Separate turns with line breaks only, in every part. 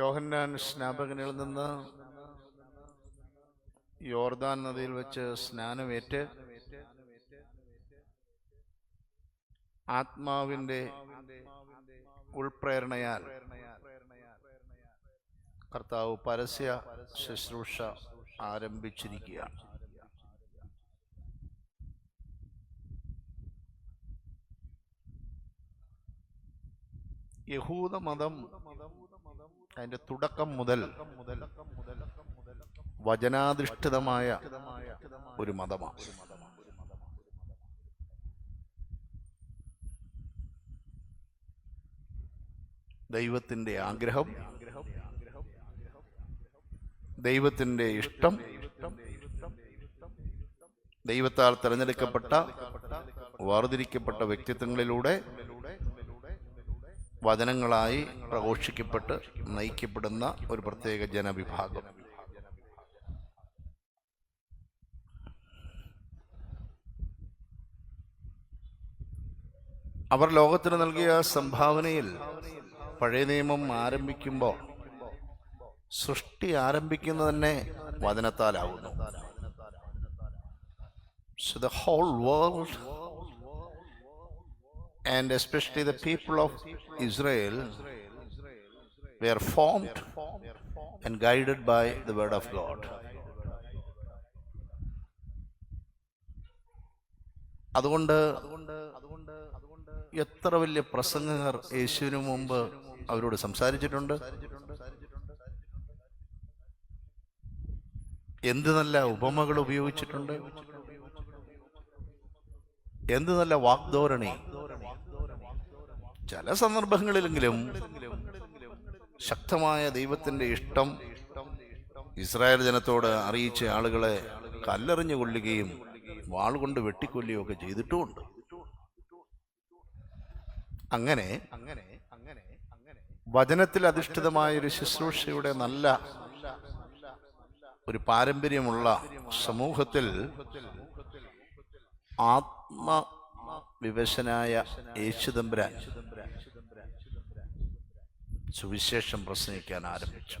യോഹന്നാൻ സ്നാപകനിൽ നിന്ന് യോർദാൻ നദിയിൽ വെച്ച് സ്നാനമേറ്റ് ആത്മാവിന്റെ ഉൾപ്രേരണയാൽ കർത്താവ് പരസ്യ ശുശ്രൂഷ ആരംഭിച്ചിരിക്കുകയാണ് യഹൂദ മതം അതിന്റെ തുടക്കം മുതൽ വചനാധിഷ്ഠിതമായ ഒരു മതമാണ്. ദൈവത്തിന്റെ ആഗ്രഹം ദൈവത്തിന്റെ ഇഷ്ടം ദൈവത്താൽ തിരഞ്ഞെടുക്കപ്പെട്ട വേർതിരിക്കപ്പെട്ട വ്യക്തിത്വങ്ങളിലൂടെ വചനങ്ങളായി പ്രഘോഷിക്കപ്പെട്ട് നയിക്കപ്പെടുന്ന ഒരു പ്രത്യേക ജനവിഭാഗം. അവർ ലോകത്തിന് നൽകിയ സംഭാവനയിൽ പഴയ നിയമം ആരംഭിക്കുമ്പോൾ സൃഷ്ടി ആരംഭിക്കുന്നത് തന്നെ വചനത്താലാവുന്നു. So the whole world and especially the people of Israel were formed and guided by the word of God. അതുകൊണ്ട് എത്ര വലിയ പ്രസംഗകർ യേശുവിന് മുമ്പ് അവരോട് സംസാരിച്ചിട്ടുണ്ട് എന്ത് നല്ല ഉപമകൾ ഉപയോഗിച്ചിട്ടുണ്ട് എന്ത് നല്ല വാഗ്ധോരണി ചില സന്ദർഭങ്ങളിലെങ്കിലും ശക്തമായ ദൈവത്തിന്റെ ഇഷ്ടം ഇസ്രായേൽ ജനത്തോട് അറിയിച്ച ആളുകളെ കല്ലെറിഞ്ഞു കൊല്ലുകയും വാൾ കൊണ്ട് വെട്ടിക്കൊല്ലുകയും ഒക്കെ ചെയ്തിട്ടുമുണ്ട്. അങ്ങനെ അങ്ങനെ അങ്ങനെ അങ്ങനെ വചനത്തിൽ അധിഷ്ഠിതമായ ഒരു ശുശ്രൂഷയുടെ നല്ല ഒരു പാരമ്പര്യമുള്ള സമൂഹത്തിൽ ആത്മവിവശനായ യേശുദമ്പുരാൻ. സുവിശേഷം പ്രസംഗിക്കാൻ ആരംഭിച്ചു.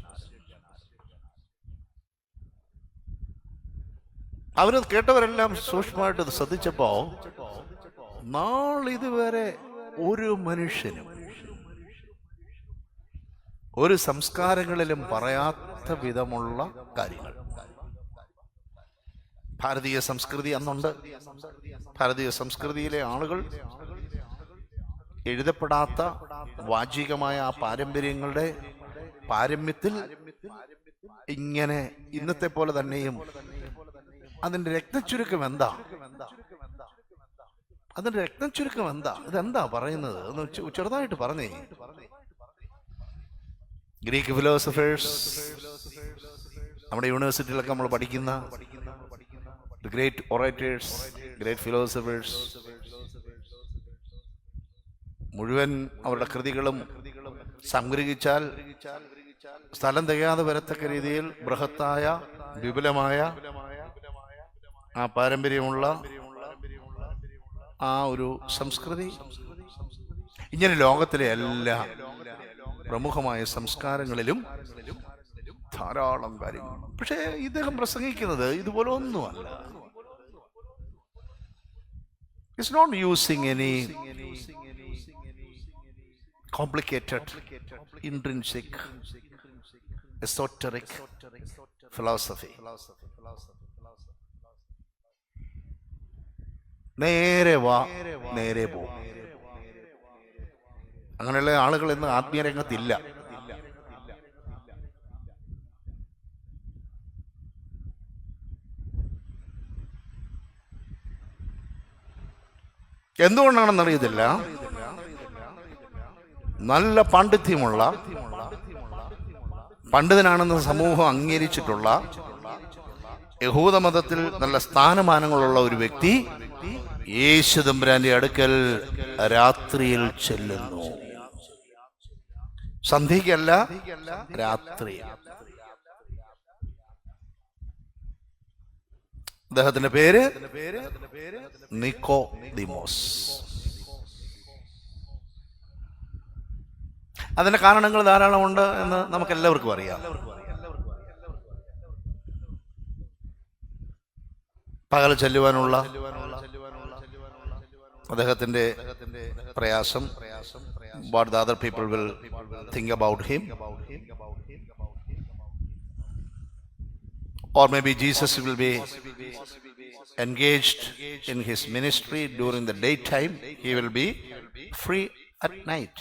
അവർ കേട്ടവരെല്ലാം സൂക്ഷ്മമായിട്ട് ശ്രദ്ധിച്ചപ്പോ നാളിതുവരെ ഒരു മനുഷ്യനും ഒരു സംസ്കാരങ്ങളിലും പറയാത്ത വിധമുള്ള കാര്യങ്ങൾ. ഭാരതീയ സംസ്കൃതി അന്നുണ്ട്. ഭാരതീയ സംസ്കൃതിയിലെ ആളുകൾ എഴുതപ്പെടാത്ത വാചികമായ ആ പാരമ്പര്യങ്ങളുടെ പാരമ്യത്തിൽ ഇങ്ങനെ ഇന്നത്തെ പോലെ തന്നെയും അതിന്റെ രക്തച്ചുരുക്കം എന്താ? അതിന്റെ രക്തച്ചുരുക്കം എന്താ? ഇതെന്താ പറയുന്നത്? ചെറുതായിട്ട് പറഞ്ഞേ. ഗ്രീക്ക് ഫിലോസഫേഴ്സ് നമ്മുടെ യൂണിവേഴ്സിറ്റിയിലൊക്കെ നമ്മൾ പഠിക്കുന്ന ഗ്രേറ്റ് orators, great philosophers, മുഴുവൻ അവരുടെ കൃതികളും സംഗ്രഹിച്ചാൽ സ്ഥലം തികയാതെ വരത്തക്ക രീതിയിൽ ബൃഹത്തായ വിപുലമായ ആ പാരമ്പര്യമുള്ള ആ ഒരു സംസ്കൃതി. ഇങ്ങനെ ലോകത്തിലെ എല്ലാ പ്രമുഖമായ സംസ്കാരങ്ങളിലും ധാരാളം കാര്യങ്ങൾ പക്ഷേ ഇദ്ദേഹം പ്രസംഗിക്കുന്നത് ഇതുപോലെ ഒന്നുമല്ല. It's not using any complicated intrinsic esoteric philosophy നേരെ വാ നേരെ പോ. അങ്ങനെയുള്ള ആളുകൾ ഇന്ന് ആത്മീയ എന്തുകൊണ്ടാണെന്ന് അറിയത്തില്ല നല്ല പാണ്ഡിത്യമുള്ള പണ്ഡിതനാണെന്ന് സമൂഹം അംഗീകരിച്ചിട്ടുള്ള യഹൂദമതത്തിൽ നല്ല സ്ഥാനമാനങ്ങളുള്ള ഒരു വ്യക്തി യേശു തമ്പുരാന്റെ അടുക്കൽ രാത്രിയിൽ ചെല്ലുന്നു. സന്ധ്യയ്ക്കല്ല രാത്രി അദ്ദേഹത്തിന്റെ പേര് നിക്കോ ദിമോസ് അതിന്റെ കാരണങ്ങൾ ധാരാളമുണ്ട് എന്ന് നമുക്ക് എല്ലാവർക്കും അറിയാം. പകൽ ചെല്ലുവാനുള്ള അദ്ദേഹത്തിന്റെ പ്രയാസം. What the other people will think about him or maybe Jesus will be engaged in his ministry during the daytime. He will be free at night.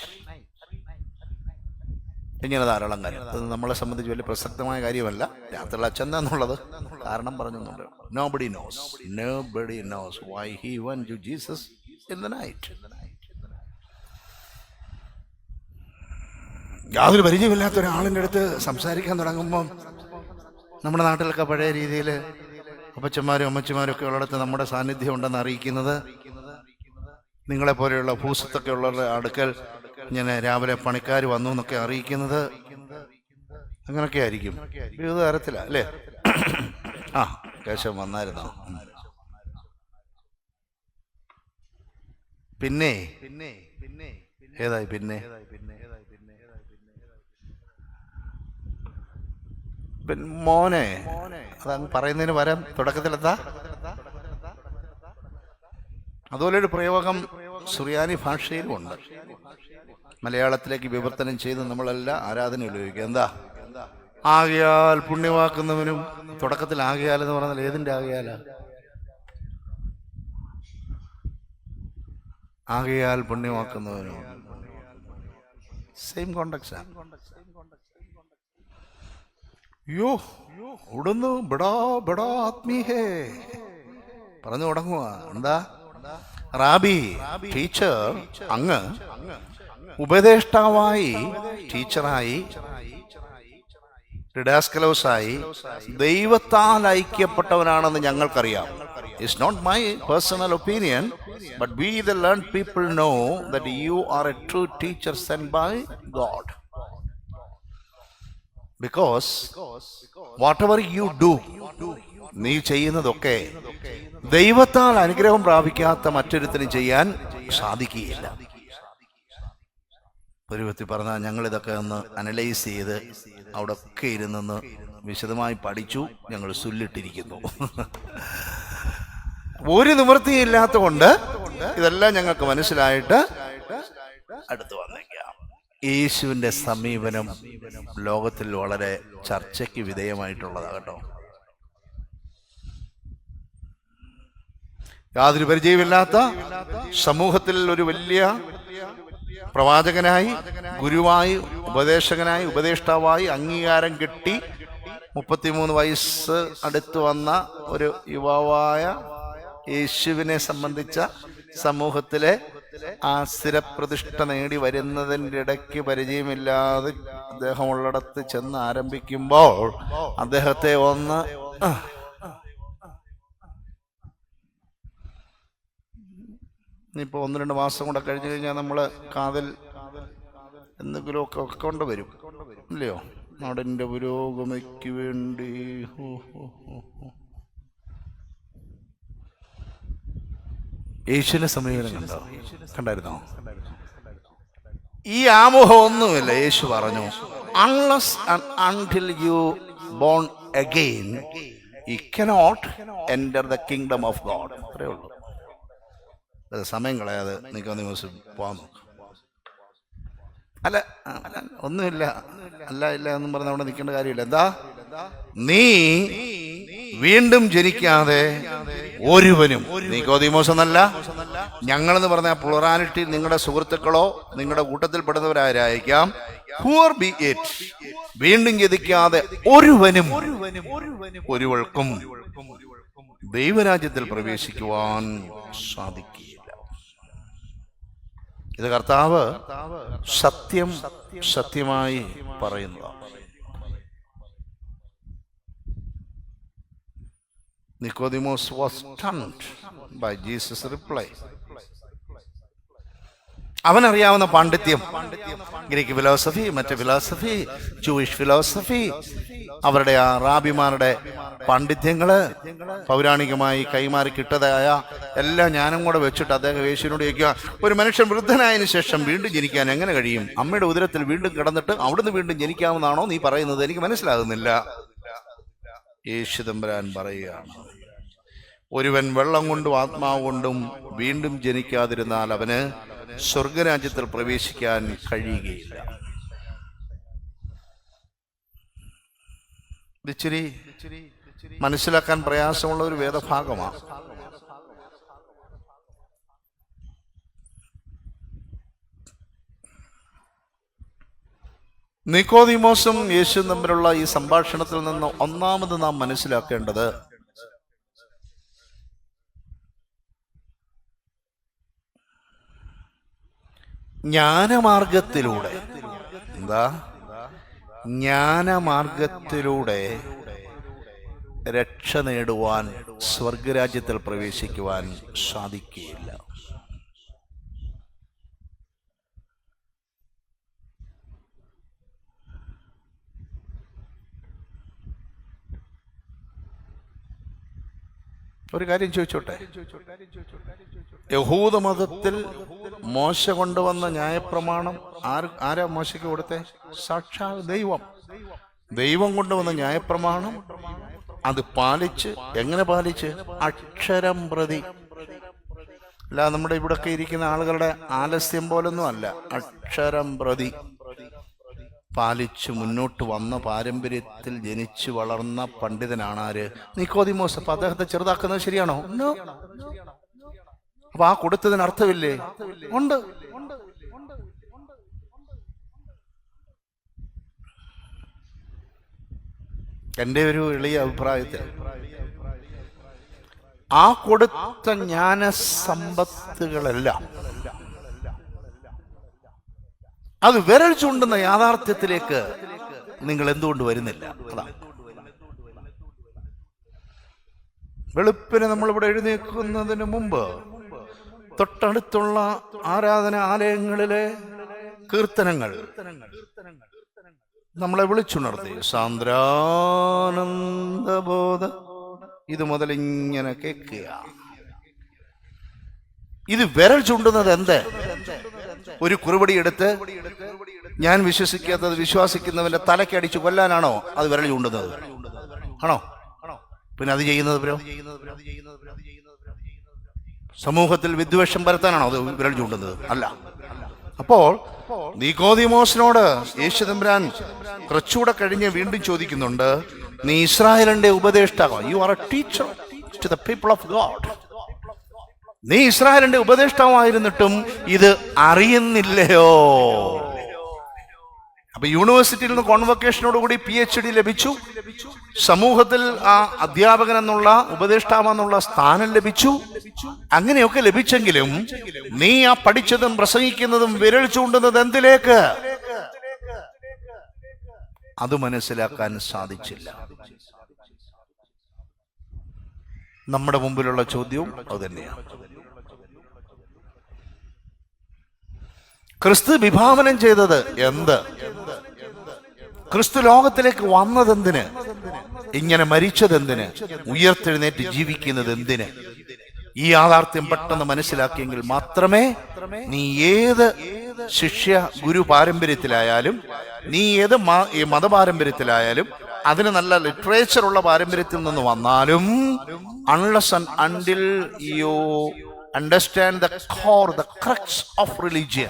ഇങ്ങനെ ധാരാളം കാര്യം. അത് നമ്മളെ സംബന്ധിച്ച് വലിയ പ്രസക്തമായ കാര്യമല്ല. രാത്രിയിൽ അച്ഛൻ എന്നുള്ളത്? കാരണം പറഞ്ഞുകൊണ്ട് nobody knows nobody knows why he went to Jesus യാതൊരു പരിചയമില്ലാത്ത ഒരാളിന്റെ അടുത്ത് സംസാരിക്കാൻ തുടങ്ങുമ്പം നമ്മുടെ നാട്ടിലൊക്കെ പഴയ രീതിയിൽ അപ്പച്ചന്മാരും അമ്മച്ചിമാരും ഒക്കെ ഉള്ളിടത്ത് നമ്മുടെ സാന്നിധ്യം ഉണ്ടെന്ന് അറിയിക്കുന്നത് നിങ്ങളെ പോലെയുള്ള ഭൂസത്തൊക്കെ ഉള്ളവരുടെ അടുക്കൽ ഇങ്ങനെ രാവിലെ പണിക്കാർ വന്നു എന്നൊക്കെ അറിയിക്കുന്നത് അങ്ങനൊക്കെ ആയിരിക്കും. വിവിധ തരത്തിലാ അല്ലേ? ആ കേശവം വന്നായിരുന്നു. പിന്നെ പിന്നെ പിന്നെ ഏതായി പിന്നെ? പിൻ- മോനെ. അതങ്ങ് പറയുന്നതിന് വരം തുടക്കത്തിലെത്താ. അതുപോലെ ഒരു പ്രയോഗം സുറിയാനി ഭാഷയിലും ഉണ്ട്. മലയാളത്തിലേക്ക് വിവർത്തനം ചെയ്ത് നമ്മളെല്ലാം ആരാധന ഉപയോഗിക്കുക എന്താ? ആകയാൽ പുണ്യമാക്കുന്നവനും തുടക്കത്തിൽ ആകയാൽ എന്ന് പറഞ്ഞാൽ ഏതിന്റെ ആകയാല? ആകയാൽ പുണ്യമാക്കുന്നവനും. സെയിം കോണ്ടക്സ് യോ ഉടന്നു ബടാ ബടാ ആത്മീഹേ. പറഞ്ഞു തുടങ്ങുക എന്താ? റാബി ടീച്ചർ അങ്ങ് ഉപദേഷ്ടാവായി ടീച്ചറായി ായി ദൈവത്താൽ ഐക്യപ്പെട്ടവനാണെന്ന് ഞങ്ങൾക്കറിയാം. It's not my personal opinion but we the learn people know that you are a true teacher send by God because whatever you do നീ ചെയ്യുന്നതൊക്കെ ദൈവത്താൽ അനുഗ്രഹം പ്രാപിക്കാത്ത മറ്റൊരുത്തിനും ചെയ്യാൻ സാധിക്കുകയില്ല. ഒരു വ്യക്തി പറഞ്ഞാൽ ഞങ്ങൾ ഇതൊക്കെ ഒന്ന് അനലൈസ് ചെയ്ത് അവിടെ ഒക്കെ ഇരുന്നെന്ന് വിശദമായി പഠിച്ചു ഞങ്ങൾ സുല്ലിട്ടിരിക്കുന്നു. ഒരു നിവൃത്തിയില്ലാത്ത കൊണ്ട് ഇതെല്ലാം ഞങ്ങൾക്ക് മനസ്സിലായിട്ട് അടുത്ത് വന്നേക്കാം. യേശുവിന്റെ സമീപനം ലോകത്തിൽ വളരെ ചർച്ചയ്ക്ക് വിധേയമായിട്ടുള്ളതാണ് കേട്ടോ. യാതൊരു പരിചയമില്ലാത്ത സമൂഹത്തിൽ ഒരു വലിയ പ്രവാചകനായി ഗുരുവായി ഉപദേശകനായി ഉപദേഷ്ടാവായി അംഗീകാരം കിട്ടി മുപ്പത്തിമൂന്ന് വയസ്സ് അടുത്ത് വന്ന ഒരു യുവാവായ യേശുവിനെ സംബന്ധിച്ച സമൂഹത്തിലെ ആ സ്ഥിരപ്രതിഷ്ഠ നേടി വരുന്നതിന്റെ ഇടയ്ക്ക് പരിചയമില്ലാതെ അദ്ദേഹം ഉള്ളിടത്ത് ചെന്ന് ആരംഭിക്കുമ്പോൾ അദ്ദേഹത്തെ ഒന്ന് ഇപ്പോൾ ഒന്ന് രണ്ട് മാസം കൂടെ കഴിഞ്ഞു കഴിഞ്ഞാൽ നമ്മൾ കാതിൽ എന്തെങ്കിലും ഒക്കെ ഒക്കെ കൊണ്ട് വരും ഇല്ലയോ? നാടിന്റെ പുരോഗമിക്ക് വേണ്ടി. ഹോ, ഹോ, ഹോ, ഹോ. യേശുവിന്റെ സമീപനം കണ്ടോ കണ്ടായിരുന്നോ? ഈ ആമുഖം ഒന്നുമില്ല യേശു പറഞ്ഞു unless until you born again you cannot enter the kingdom of God അത്രേ ഉള്ളൂ. സമയം കളയാതെ നിൽക്കുന്ന ദിവസം പോകാൻ നോക്ക്. അല്ല അല്ല, ഒന്നുമില്ല. അല്ല ഇല്ല എന്നും പറഞ്ഞ അവിടെ നിൽക്കേണ്ട കാര്യമില്ല. എന്താ? നീ വീണ്ടും ജനിക്കാതെ ഒരുവനും നീ കോതിമോസ് എന്നല്ല ഞങ്ങളെന്ന് പറഞ്ഞ പ്ലുറാലിറ്റി നിങ്ങളുടെ സുഹൃത്തുക്കളോ നിങ്ങളുടെ കൂട്ടത്തിൽപ്പെടുന്നവരായിരിക്കാം ഹൂർ ബി ഇറ്റ് വീണ്ടും ജനിക്കാതെ ഒരുവനും ഒരുവൾക്കും ദൈവരാജ്യത്തിൽ പ്രവേശിക്കുവാൻ സാധിക്കുകയില്ല ഇത് കർത്താവ് സത്യം സത്യമായി പറയുന്നതാണ് Nicodemus was turn by Jesus reply അവനറിയാവുന്ന പാണ്ഡിത്യം. ഗ്രീക്ക് ഫിലോസഫി മറ്റ് ഫിലോസഫി ജൂയിഷ് ഫിലോസഫി അവരുടെ ആ റാബിമാരുടെ പാണ്ഡിത്യങ്ങൾ പൗരാണികമായി കൈമാറി കിട്ടതായ എല്ലാ ഞാനും കൂടെ വെച്ചിട്ട് അദ്ദേഹം യേശുവിനോട് ചോദിക്കുക ഒരു മനുഷ്യൻ വൃദ്ധനായതിനു ശേഷം വീണ്ടും ജനിക്കാൻ എങ്ങനെ കഴിയും? അമ്മയുടെ ഉദരത്തിൽ വീണ്ടും കിടന്നിട്ട് അവിടുന്ന് വീണ്ടും ജനിക്കാവുന്നതാണോ നീ പറയുന്നത്? എനിക്ക് മനസ്സിലാകുന്നില്ല. യേശു തമ്പുരാൻ പറയുകയാണ് ഒരുവൻ വെള്ളം കൊണ്ടും ആത്മാവ് കൊണ്ടും വീണ്ടും ജനിക്കാതിരുന്നാൽ അവന് സ്വർഗരാജ്യത്തിൽ പ്രവേശിക്കാൻ കഴിയുകയില്ല. ഇച്ചിരി മനസ്സിലാക്കാൻ പ്രയാസമുള്ള ഒരു വേദഭാഗമാണ്. നിക്കോദിമോസും യേശു തമ്മിലുള്ള ഈ സംഭാഷണത്തിൽ നിന്ന് ഒന്നാമത് നാം മനസ്സിലാക്കേണ്ടത് ജ്ഞാനമാർഗത്തിലൂടെ. എന്താ? ജ്ഞാനമാർഗത്തിലൂടെ രക്ഷ നേടുവാൻ സ്വർഗരാജ്യത്തിൽ പ്രവേശിക്കുവാൻ സാധിക്കുകയില്ല. ഒരു കാര്യം ചോദിച്ചോട്ടെ? യഹൂദ മതത്തിൽ മോശ കൊണ്ടുവന്ന ന്യായപ്രമാണം ആര് ആരാ മോശയ്ക്ക് കൊടുത്തെ? സാക്ഷാൽ ദൈവം. ദൈവം കൊണ്ടുവന്ന ന്യായപ്രമാണം അത് പാലിച്ച് എങ്ങനെ പാലിച്ച്? അക്ഷരം പ്രതി. അല്ല നമ്മുടെ ഇവിടൊക്കെ ഇരിക്കുന്ന ആളുകളുടെ ആലസ്യം പോലൊന്നും അല്ല. അക്ഷരം പ്രതി. പാലിച്ച് മുന്നോട്ട് വന്ന പാരമ്പര്യത്തിൽ ജനിച്ചു വളർന്ന പണ്ഡിതനാണ് ആര് നിക്കോദിമോസ്. അപ്പൊ അദ്ദേഹത്തെ ചെറുതാക്കുന്നത് ശരിയാണോ. അപ്പൊ ആ കൊടുത്തതിന് അർത്ഥമില്ലേ? ഉണ്ട്. എന്റെ ഒരു എളിയ അഭിപ്രായത്തിൽ ആ കൊടുത്ത ജ്ഞാന സമ്പത്തുകളെല്ലാം അത് വിരൽ ചൂണ്ടുന്ന യാഥാർത്ഥ്യത്തിലേക്ക് നിങ്ങൾ എന്തുകൊണ്ട് വരുന്നില്ല? അതാ. വെളുപ്പിന് നമ്മളിവിടെ എഴുന്നേൽക്കുന്നതിന് മുമ്പ് തൊട്ടടുത്തുള്ള ആരാധന ആലയങ്ങളിലെ കീർത്തനങ്ങൾ നമ്മളെ വിളിച്ചുണർത്തി. സാന്ദ്രാനന്ദബോധ. ഇത് മുതൽ ഇങ്ങനെ കേൾക്കുക. ഇത് വിരൽ ചൂണ്ടുന്നത് എന്ത്? ഒരു കുറുപടി എടുത്ത് ഞാൻ വിശ്വസിക്കാത്തത് വിശ്വാസിക്കുന്നവന്റെ തലക്കടിച്ച് കൊല്ലാനാണോ അത് വിരൽ ചൂണ്ടുന്നത്? ആണോ? പിന്നെ അത് ചെയ്യുന്നത് സമൂഹത്തിൽ വിദ്വേഷം പരത്താനാണോ അത് വിരൽ ചൂണ്ടുന്നത്? അല്ല. അപ്പോൾ നീക്കോദിമോസിനോട് യേശു തമ്പുരാൻ കുറച്ചുകൂടെ കഴിഞ്ഞ് വീണ്ടും ചോദിക്കുന്നുണ്ട് നീ ഇസ്രായേലിന്റെ ഉപദേഷ്ടാവ്? You are a teacher to the people of God നീ ഇസ്രായേലിന്റെ ഉപദേഷ്ടാവായിരുന്നിട്ടും ഇത് അറിയുന്നില്ലയോ? അപ്പൊ യൂണിവേഴ്സിറ്റിയിൽ നിന്ന് കോൺവൊക്കേഷനോട് കൂടി പി എച്ച് ഡി ലഭിച്ചു. സമൂഹത്തിൽ ആ അധ്യാപകൻ എന്നുള്ള ഉപദേഷ്ടാവെന്നുള്ള സ്ഥാനം ലഭിച്ചു. അങ്ങനെയൊക്കെ ലഭിച്ചെങ്കിലും നീ ആ പഠിച്ചതും പ്രസംഗിക്കുന്നതും വിരൽ ചൂണ്ടുന്നത് എന്തിലേക്ക്? അത് മനസ്സിലാക്കാൻ സാധിച്ചില്ല. നമ്മുടെ മുമ്പിലുള്ള ചോദ്യവും അതുതന്നെയാണ് ക്രിസ്തു വിഭാവനം ചെയ്തത് എന്ത്? ക്രിസ്തു ലോകത്തിലേക്ക് വന്നതെന്തിന്? ഇങ്ങനെ മരിച്ചതെന്തിന്? ഉയർത്തെഴുന്നേറ്റ് ജീവിക്കുന്നത് എന്തിന്? ഈ യാഥാർത്ഥ്യം പെട്ടെന്ന് മനസ്സിലാക്കിയെങ്കിൽ മാത്രമേ നീ ഏത് ശിഷ്യ ഗുരു പാരമ്പര്യത്തിലായാലും നീ ഏത് മതപാരമ്പര്യത്തിലായാലും അതിന് നല്ല ലിറ്ററേച്ചർ ഉള്ള പാരമ്പര്യത്തിൽ നിന്ന് വന്നാലും unless and until you understand the core the crux of religion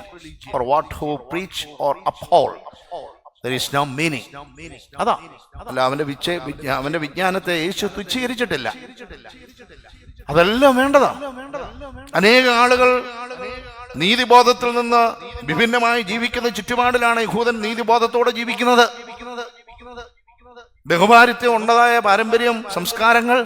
or what who preach or uphold no meaning അതാ. അല്ല അവന്റെ വിച്ച അവന്റെ വിജ്ഞാനത്തെ യേശു തുച്ഛീകരിച്ചിട്ടില്ല. അതെല്ലാം വേണ്ടതാ. അനേക ആളുകൾ നീതിബോധത്തിൽ നിന്ന് വിഭിന്നമായി ജീവിക്കുന്ന ചുറ്റുപാടിലാണ് യഹൂദൻ നീതിബോധത്തോടെ ജീവിക്കുന്നത്. ബഹുഭാരിത്യം ഉണ്ടതായ പാരമ്പര്യം സംസ്കാരങ്ങൾ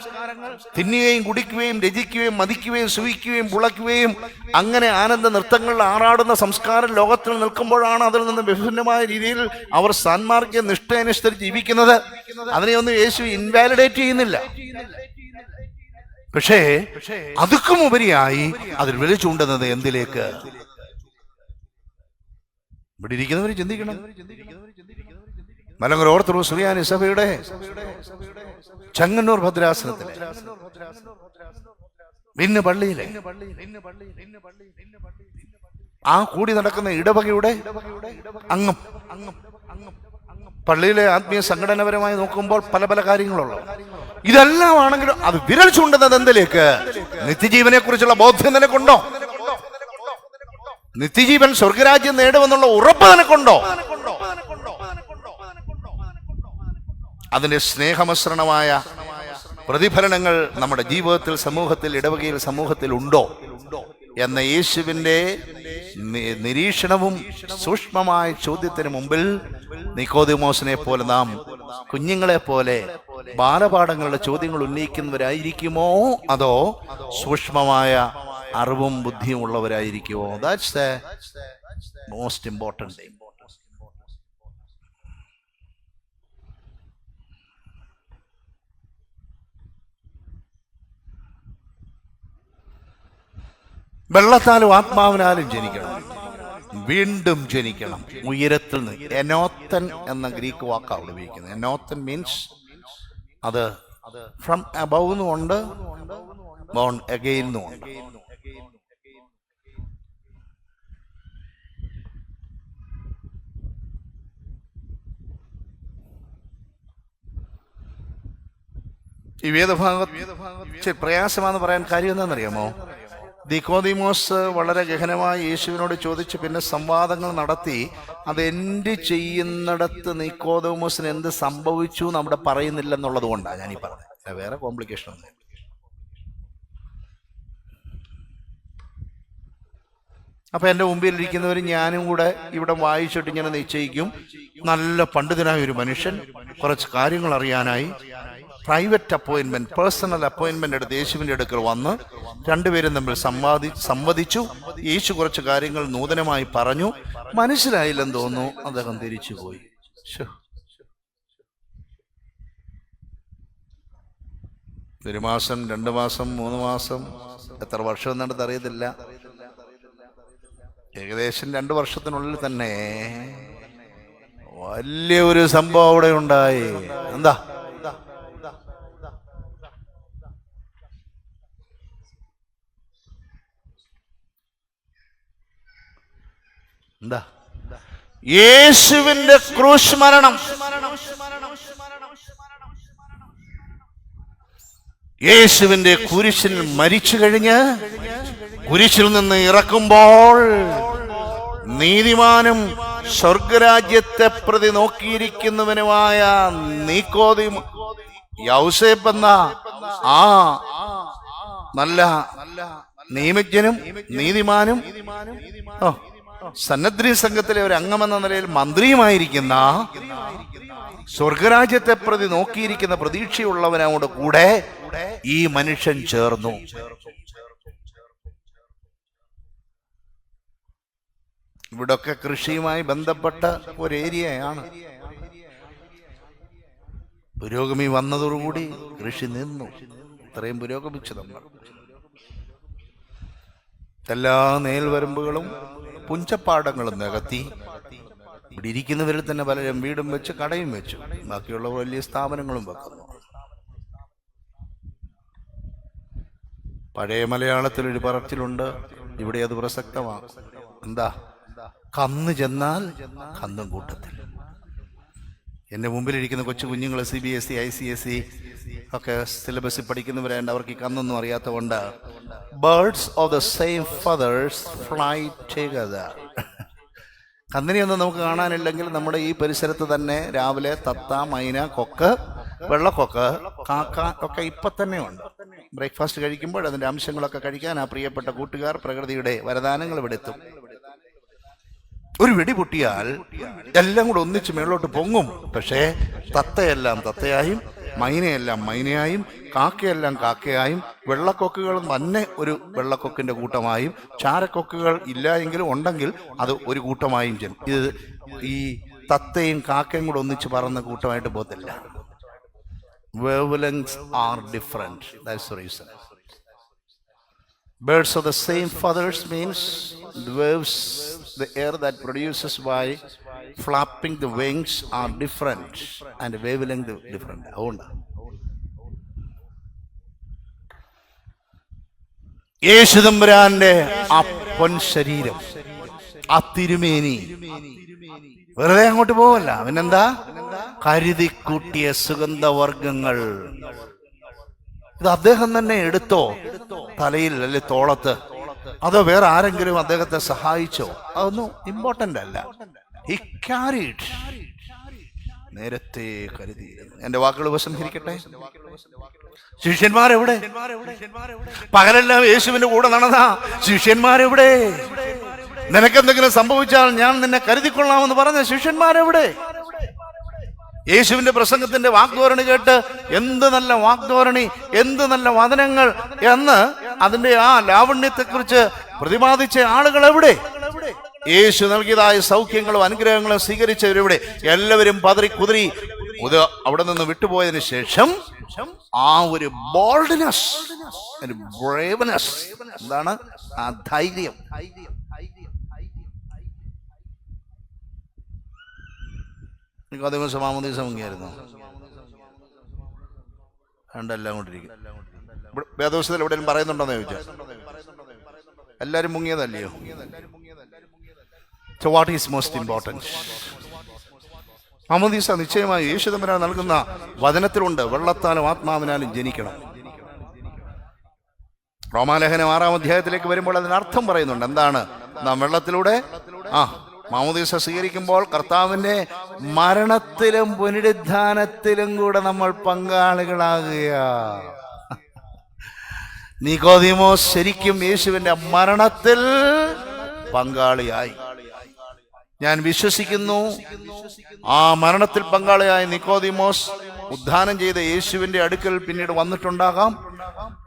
തിന്നുകയും കുടിക്കുകയും രചിക്കുകയും മതിക്കുകയും സുഖിക്കുകയും പുളയ്ക്കുകയും അങ്ങനെ ആനന്ദ നൃത്തങ്ങളിൽ ആറാടുന്ന സംസ്കാരം ലോകത്തിൽ നിൽക്കുമ്പോഴാണ് അതിൽ നിന്ന് വിഭിന്നമായ രീതിയിൽ അവർ സാൻമാർഗിക നിഷ്ഠയനുസരിച്ച് ജീവിക്കുന്നത്. അതിനെയൊന്നും യേശു ഇൻവാലിഡേറ്റ് ചെയ്യുന്നില്ല. പക്ഷേ അതുക്കും ഉപരിയായി അതിൽ വില ചൂണ്ടുന്നത് എന്തിലേക്ക്? ഇവിടെ ഇരിക്കുന്നവർ ചിന്തിക്കണം. മലങ്കര ഓർത്തഡോക്സ് സുറിയാനി സഭയുടെ ചങ്ങന്നൂർ ഭദ്രാസനത്തിലെ ഭിന്ന പള്ളിയിലെ ആ കൂടി നടക്കുന്ന ഇടവകയുടെ അംഗം. പള്ളിയിലെ ആത്മീയ സംഘടനപരമായി നോക്കുമ്പോൾ പല പല കാര്യങ്ങളുള്ള ഇതെല്ലാം ആണെങ്കിലും അത് വിരൽ ചൂണ്ടുന്നത് എന്തിലേക്ക്? നിത്യജീവനെ കുറിച്ചുള്ള ബോധ്യം നിനക്കുണ്ടോ? നിത്യജീവൻ സ്വർഗരാജ്യം നേടുമെന്നുള്ള ഉറപ്പ് തന്നെ നിനക്കുണ്ടോ? അതിന്റെ സ്നേഹമിശ്രണമായ പ്രതിഫലനങ്ങൾ നമ്മുടെ ജീവിതത്തിൽ സമൂഹത്തിൽ ഇടവകയിൽ സമൂഹത്തിൽ ഉണ്ടോ എന്ന യേശുവിന്റെ നിരീക്ഷണവും സൂക്ഷ്മമായ ചോദ്യത്തിന് മുമ്പിൽ നിക്കോദിമോസിനെ പോലെ നാം കുഞ്ഞുങ്ങളെ പോലെ ബാലപാഠങ്ങളുടെ ചോദ്യങ്ങൾ ഉന്നയിക്കുന്നവരായിരിക്കുമോ? അതോ സൂക്ഷ്മമായ അറിവും ബുദ്ധിയും ഉള്ളവരായിരിക്കുമോ? ദാറ്റ്സ് ദ മോസ്റ്റ് ഇമ്പോർട്ടന്റ് വെള്ളത്താലും ആത്മാവിനാലും ജനിക്കണം. വീണ്ടും ജനിക്കണം. ഉയരത്തിൽ നിന്ന്. എനോത്തൻ എന്ന ഗ്രീക്ക് വാക്കാണ് ഉപയോഗിക്കുന്നത്. എനോത്തൻ മീൻസ് അത് ഫ്രം അബവ് ഉണ്ട് ബോൺ അഗെയിൻ ഉണ്ട് ഈ വേദഭാഗം പ്രയാസമാണെന്ന് പറയാൻ കാര്യം എന്താണെന്നറിയാമോ? ദിക്കോദിമോസ് വളരെ ഗഹനമായി യേശുവിനോട് ചോദിച്ച് പിന്നെ സംവാദങ്ങൾ നടത്തി അത് എൻഡ് ചെയ്യുന്നിടത്ത് നിക്കോദോമോസിന് എന്ത് സംഭവിച്ചു എന്ന് അവിടെ പറയുന്നില്ലെന്നുള്ളത് കൊണ്ടാണ് ഞാനീ പറഞ്ഞത്. വേറെ കോംപ്ലിക്കേഷൻ ഒന്നും അപ്പൊ എന്റെ മുമ്പിൽ ഇരിക്കുന്നവർ ഞാനും കൂടെ ഇവിടെ വായിച്ചിട്ട് ഇങ്ങനെ നിശ്ചയിക്കും. നല്ല പണ്ഡിതനായ ഒരു മനുഷ്യൻ കുറച്ച് കാര്യങ്ങൾ അറിയാനായി പ്രൈവറ്റ് അപ്പോയിന്റ്മെന്റ് പേഴ്സണൽ അപ്പോയിന്റ്മെന്റ് എടുത്ത് യേശുവിന്റെ അടുക്കൽ വന്ന് രണ്ടുപേരും തമ്മിൽ സംവാദി സംവദിച്ചു. യേശു കുറച്ച് കാര്യങ്ങൾ നൂതനമായി പറഞ്ഞു. മനസ്സിലായില്ലെന്ന് തോന്നുന്നു അദ്ദേഹം തിരിച്ചുപോയി. ഒരു മാസം രണ്ട് മാസം മൂന്ന് മാസം എത്ര വർഷം എന്നാണ് അറിയത്തില്ല. ഏകദേശം രണ്ട് വർഷത്തിനുള്ളിൽ തന്നെ വലിയ ഒരു സംഭവം അവിടെ ഉണ്ടായി. എന്താ? എന്താ? യേശുവിന്റെ ക്രൂശ് മരണം യേശുവിന്റെ കുരിശിൽ മരിച്ചു കഴിഞ്ഞ് കുരിശിൽ നിന്ന് ഇറക്കുമ്പോൾ നീതിമാനും സ്വർഗരാജ്യത്തെ പ്രതി നോക്കിയിരിക്കുന്നവനുമായ നീക്കോതി യൗസേപ്പ് എന്ന ആ നല്ല നിയമജ്ഞനും നീതിമാനും. സന്നദ്ധി സംഘത്തിലെ ഒരു അംഗമെന്ന നിലയിൽ മന്ത്രിയുമായിരിക്കുന്ന സ്വർഗരാജ്യത്തെ പ്രതി നോക്കിയിരിക്കുന്ന പ്രതീക്ഷയുള്ളവനോട് കൂടെ ഈ മനുഷ്യൻ ചേർന്നു. ഇവിടൊക്കെ കൃഷിയുമായി ബന്ധപ്പെട്ട ഒരു ഏരിയയാണ്. പുരോഗമി വന്നതോടുകൂടി കൃഷി നിന്നു. ഇത്രയും പുരോഗമിച്ചു നമ്മൾ. എല്ലാ നേൽവരമ്പുകളും പുഞ്ചപ്പാടങ്ങളും നികത്തി. ഇവിടെ ഇരിക്കുന്നവരിൽ തന്നെ പലരും വീടും വെച്ച് കടയും വെച്ചു. ബാക്കിയുള്ള വലിയ സ്ഥാപനങ്ങളും വെക്കുന്നു. പഴയ മലയാളത്തിൽ ഒരു പറച്ചിലുണ്ട്. ഇവിടെ അത് പ്രസക്തമാണ് എന്താ? കന്ന് ചെന്നാൽ കന്നും കൂട്ടത്തിൽ. എന്റെ മുമ്പിലിരിക്കുന്ന കൊച്ചു കുഞ്ഞുങ്ങൾ C B S C I C S C ഒക്കെ സിലബസിൽ പഠിക്കുന്നവരായതുകൊണ്ട് അവർക്ക് കന്നൊന്നും അറിയാത്തതുകൊണ്ട്. Birds of the same feathers fly together കന്നിനെയൊന്നും നമുക്ക് കാണാനില്ലെങ്കിൽ നമ്മുടെ ഈ പരിസരത്ത് തന്നെ രാവിലെ തത്ത മൈന കൊക്ക് വെള്ളക്കൊക്ക് കാക്ക ഒക്കെ ഇപ്പൊ തന്നെ ഉണ്ട് ബ്രേക്ക്ഫാസ്റ്റ് കഴിക്കുമ്പോൾ അതിന്റെ അംശങ്ങളൊക്കെ കഴിക്കാൻ ആ പ്രിയപ്പെട്ട കൂട്ടുകാർ പ്രകൃതിയുടെ വരദാനങ്ങൾ ഇവിടെ എത്തും ഒരു വെടി പൊട്ടിയാൽ എല്ലാം കൂടെ ഒന്നിച്ച് മേളോട്ട് പൊങ്ങും. പക്ഷേ തത്തയെല്ലാം തത്തയായും മൈനയെല്ലാം മൈനയായും കാക്കയെല്ലാം കാക്കയായും വെള്ളക്കൊക്കുകൾ തന്നെ ഒരു വെള്ളക്കൊക്കിന്റെ കൂട്ടമായും ചാരക്കൊക്കുകൾ ഇല്ല എങ്കിലും ഉണ്ടെങ്കിൽ അത് ഒരു കൂട്ടമായും ചെല്ലും. ഇത് ഈ തത്തയും കാക്കയും കൂടെ ഒന്നിച്ച് പറന്ന കൂട്ടമായിട്ട് പോകത്തില്ല. Wavelengths are different that's reason Birds of the same feathers the waves the air that produces by flapping the wings are different and wavelength different. അതുകൊണ്ടാണ് യേശുദമ്പുരാന്റെ ആ പൊൻ ശരീരം ആ തിരുമേനി വെറുതെ അങ്ങോട്ട് പോവല്ല. അവനെന്താ കരുതി കൂട്ടിയ സുഗന്ധവർഗങ്ങൾ ഇത് അദ്ദേഹം തന്നെ എടുത്തോ? തലയിൽ അല്ലെ തോളത്ത്? അതോ വേറെ ആരെങ്കിലും അദ്ദേഹത്തെ സഹായിച്ചോ? അതൊന്നും ഇമ്പോർട്ടന്റ് അല്ല. ഹി ക്യാരിഡ് നേരത്തെ കരുതിയിരുന്നു. എന്റെ വാക്കുകൾ ഉപസംഹരിക്കട്ടെ? ശിഷ്യന്മാരെവിടെ? പകലെല്ലാം യേശുവിന്റെ കൂടെ നടന്നാ. ശിഷ്യന്മാരെവിടെ? നിനക്കെന്തെങ്കിലും സംഭവിച്ചാൽ ഞാൻ നിന്നെ കരുതിക്കൊള്ളാമെന്ന് പറഞ്ഞ ശിഷ്യന്മാരെവിടെ? യേശുവിന്റെ പ്രസംഗത്തിന്റെ വാഗ്ധോരണി കേട്ട് എന്ത് നല്ല വാഗ്ധോരണി എന്ത് നല്ല വചനങ്ങൾ എന്ന് അതിന്റെ ആ ലാവണ്യത്തെക്കുറിച്ച് പ്രതിപാദിച്ച ആളുകൾ എവിടെ? യേശു നൽകിയതായ സൗഖ്യങ്ങളും അനുഗ്രഹങ്ങളും സ്വീകരിച്ചവരിവിടെ എല്ലാവരും പതറി കുതിരി അവിടെ നിന്ന് വിട്ടുപോയതിനു ശേഷം ആ ഒരു ബോൾഡ്നെസ് ഒരു എന്താണ്? ആ ധൈര്യം. നിക്കോദിമോസ് മാമോദീസ മുങ്ങിയായിരുന്നു രണ്ടെല്ലാം കൊണ്ടിരിക്കും. വേദവശത്തിൽ എവിടെയും പറയുന്നുണ്ടോന്ന് ചോദിച്ചാൽ എല്ലാരും മുങ്ങിയതല്ലയോ? So what is most important മാമോദീസ നിശ്ചയമായി യേശു തമ്പുരാൻ നൽകുന്ന വചനത്തിലുണ്ട് വെള്ളത്താലും ആത്മാവിനാലും ജനിക്കണം. റോമാലേഖനം ആറാം അധ്യായത്തിലേക്ക് വരുമ്പോൾ അതിനർത്ഥം പറയുന്നുണ്ട് എന്താണ്? നാം വെള്ളത്തിലൂടെ ആ മാമോദീസ സ്വീകരിക്കുമ്പോൾ കർത്താവിന്റെ മരണത്തിലും പുനരുദ്ധാനത്തിലും കൂടെ നമ്മൾ പങ്കാളികളാകുക. നിക്കോദിമോസ് ശരിക്കും യേശുവിന്റെ മരണത്തിൽ പങ്കാളിയായി. ഞാൻ വിശ്വസിക്കുന്നു ആ മരണത്തിൽ പങ്കാളിയായ നിക്കോദിമോസ് ഉദ്ധാനം ചെയ്ത യേശുവിന്റെ അടുക്കൽ പിന്നീട് വന്നിട്ടുണ്ടാകാം.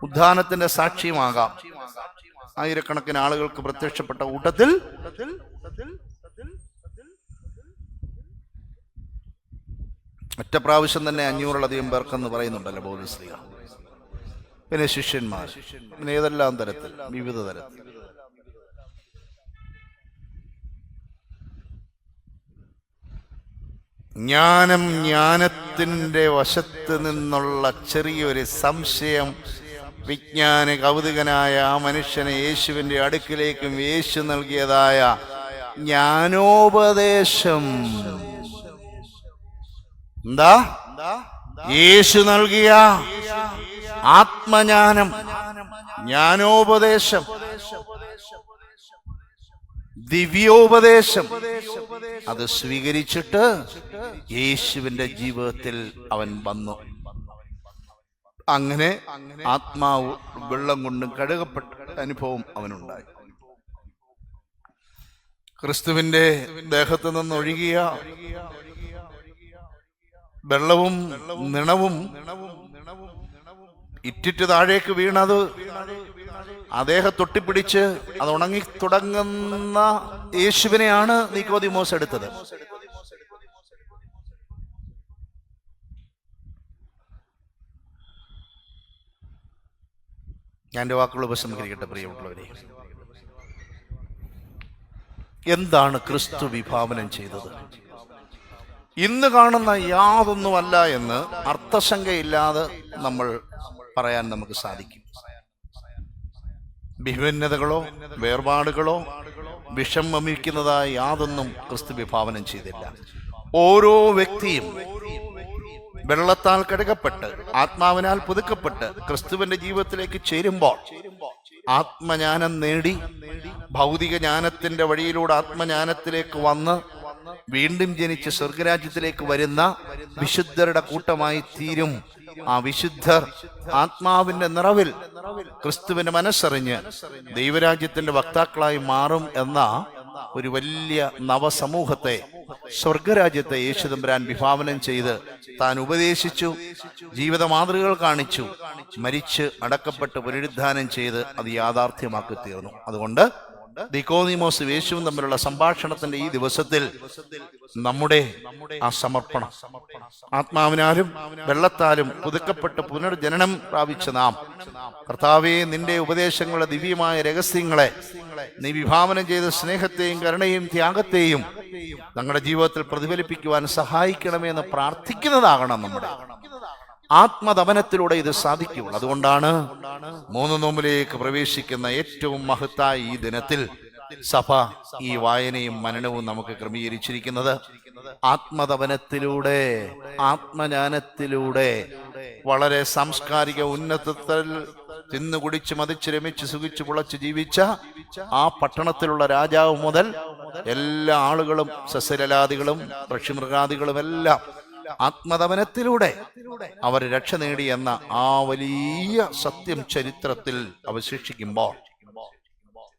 ഉദ്ധാനത്തിന്റെ സാക്ഷിയുമാകാം. ആയിരക്കണക്കിന് ആളുകൾക്ക് പ്രത്യക്ഷപ്പെട്ട കൂട്ടത്തിൽ ഒറ്റ പ്രാവശ്യം തന്നെ അഞ്ഞൂറിലധികം പേർക്കെന്ന് പറയുന്നുണ്ടല്ലോ ബോധിസ്ലിക പിന്നെ ശിഷ്യന്മാർ പിന്നെ ഏതെല്ലാം തരത്തിൽ വിവിധ തരത്തിൽ. ജ്ഞാനം ജ്ഞാനത്തിന്റെ വശത്ത് നിന്നുള്ള ചെറിയൊരു സംശയം വിജ്ഞാന കൗതുകനായ ആ മനുഷ്യനെ യേശുവിന്റെ അടുക്കിലേക്കും യേശു നൽകിയതായ ജ്ഞാനോപദേശം. എന്താ? യേശു നൽകിയ ആത്മജ്ഞാനം ജ്ഞാനോപദേശം ദിവ്യോപദേശം അത് സ്വീകരിച്ചിട്ട് യേശുവിന്റെ ജീവിതത്തിൽ അവൻ വന്നു. അങ്ങനെ ആത്മാവ് വെള്ളം കൊണ്ടും കഴുകപ്പെട്ട അനുഭവം അവനുണ്ടായി. ക്രിസ്തുവിന്റെ ദേഹത്ത് നിന്ന് ഒഴുകിയ വെള്ളവും നിണവും ഇറ്റിറ്റ് താഴേക്ക് വീണത് അദ്ദേഹം തൊട്ടിപ്പിടിച്ച് അത് ഉണങ്ങി തുടങ്ങുന്ന യേശുവിനെയാണ് നിക്കോദിമോസ് എടുത്തത്. ഞാൻ വാക്കുകൾ ഉപസംഹരിക്കട്ടെ പ്രിയമുള്ളവരെ. എന്താണ് ക്രിസ്തു വിഭാവനം ചെയ്തത്? ഇന്ന് കാണുന്ന യാതൊന്നുമല്ല എന്ന് അർത്ഥശങ്കയില്ലാതെ നമ്മൾ പറയാൻ നമുക്ക് സാധിക്കും. വിഭിന്നതകളോ വേർപാടുകളോ വിഷം വമിക്കുന്നതായി യാതൊന്നും ക്രിസ്തു വിഭാവനം ചെയ്തില്ല. ഓരോ വ്യക്തിയും വെള്ളത്താൽ കഴുകപ്പെട്ട് ആത്മാവിനാൽ പുതുക്കപ്പെട്ട് ക്രിസ്തുവിന്റെ ജീവിതത്തിലേക്ക് ചേരുമ്പോൾ ആത്മജ്ഞാനം നേടി ഭൗതിക ജ്ഞാനത്തിന്റെ വഴിയിലൂടെ ആത്മജ്ഞാനത്തിലേക്ക് വന്ന് വീണ്ടും ജനിച്ച് സ്വർഗരാജ്യത്തിലേക്ക് വരുന്ന വിശുദ്ധരുടെ കൂട്ടമായി തീരും ആ വിശുദ്ധർ ആത്മാവിന്റെ നിറവിൽ ക്രിസ്തുവിന്റെ മനസ്സറിഞ്ഞ് ദൈവരാജ്യത്തിന്റെ വക്താക്കളായി മാറും എന്ന ഒരു വലിയ നവസമൂഹത്തെ സ്വർഗരാജ്യത്തെ യേശുദമ്പരാൻ വിഭാവനം ചെയ്ത് താൻ ഉപദേശിച്ചു ജീവിത മാതൃകകൾ കാണിച്ചു മരിച്ച് അടക്കപ്പെട്ട് പുനരുദ്ധാനം ചെയ്ത് അത് യാഥാർത്ഥ്യമാക്കി തീർന്നു അതുകൊണ്ട് ദിക്കോനിമോസ് യേശുവും തമ്മിലുള്ള സംഭാഷണത്തിന്റെ ഈ ദിവസത്തിൽ നമ്മുടെ ആ സമർപ്പണം. ആത്മാവിനാലും വെള്ളത്താലും പുതുക്കപ്പെട്ട് പുനർജനനം പ്രാപിച്ച നാം. കർത്താവെ നിന്റെ ഉപദേശങ്ങളുടെ ദിവ്യമായ രഹസ്യങ്ങളെ നീ വിഭാവനം ചെയ്ത സ്നേഹത്തെയും കരുണയും ത്യാഗത്തെയും ഞങ്ങളുടെ ജീവിതത്തിൽ പ്രതിഫലിപ്പിക്കുവാൻ സഹായിക്കണമേ എന്ന് പ്രാർത്ഥിക്കുന്നതാകണം നമ്മുടെ. ആത്മതപനത്തിലൂടെ ഇത് സാധിക്കുള്ളൂ അതുകൊണ്ടാണ് മൂന്ന് നോമ്പിലേക്ക് പ്രവേശിക്കുന്ന ഏറ്റവും മഹത്തായ ഈ ദിനത്തിൽ സഭ ഈ വായനയും മനനവും നമുക്ക് ക്രമീകരിച്ചിരിക്കുന്നത്. ആത്മതപനത്തിലൂടെ ആത്മജ്ഞാനത്തിലൂടെ വളരെ സാംസ്കാരിക ഉന്നതത്തിൽ തിന്നു കുടിച്ച് മതിച്ച് രമിച്ച് സുഖിച്ച് പുളച്ച് ജീവിച്ച ആ പട്ടണത്തിലുള്ള രാജാവ് മുതൽ എല്ലാ ആളുകളും സസ്യലലാദികളും പക്ഷിമൃഗാദികളും എല്ലാം ആത്മതപനത്തിലൂടെ അവർ രക്ഷ നേടി എന്ന ആ വലിയ സത്യം ചരിത്രത്തിൽ അവശേഷിക്കുമ്പോൾ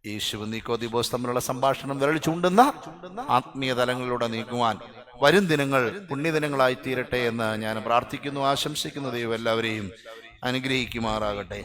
യേശു നീക്കോദിബോസ് തമ്മിലുള്ള സംഭാഷണം വിരൽ ചൂണ്ടുന്ന ആത്മീയ തലങ്ങളിലൂടെ നീക്കുവാൻ വരും ദിനങ്ങൾ പുണ്യദിനങ്ങളായി തീരട്ടെ എന്ന് ഞാൻ പ്രാർത്ഥിക്കുന്നു ആശംസിക്കുന്നു. ദൈവം എല്ലാവരെയും അനുഗ്രഹിക്കുമാറാകട്ടെ.